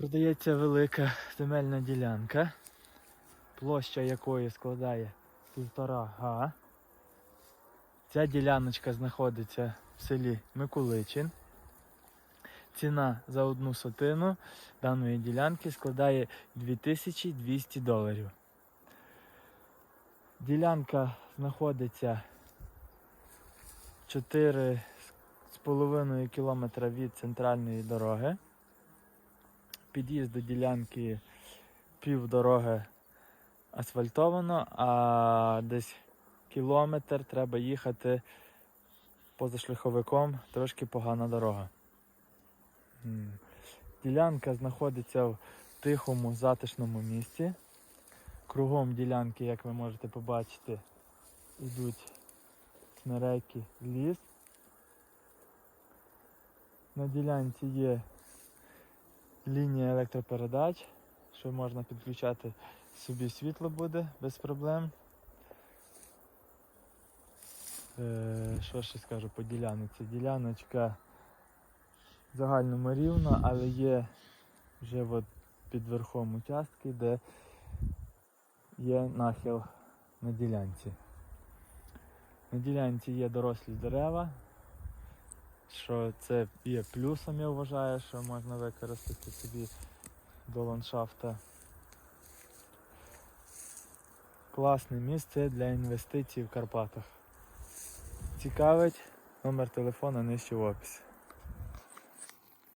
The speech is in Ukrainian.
Продається велика земельна ділянка, площа якої складає півтора га. Ця діляночка знаходиться в селі Микуличин. Ціна за одну сотину даної ділянки складає 2200 доларів. Ділянка знаходиться 4,5 км від центральної дороги. Під'їзд до ділянки півдороги асфальтовано, а десь кілометр треба їхати позашляховиком, трошки погана дорога. Ділянка знаходиться в тихому затишному місці. Кругом ділянки, як ви можете побачити, йдуть смереки, ліс. На ділянці є лінія електропередач, що можна підключати собі світло буде без проблем. Е, що ще скажу по ділянці? Діляночка в загальному рівна, але є вже от під верхом участки, де є нахил на ділянці. На ділянці є дорослі дерева, що це є плюсом, я вважаю, що можна використати собі до ландшафта. Класне місце для інвестицій в Карпатах. Цікавить номер телефона нижче в описі.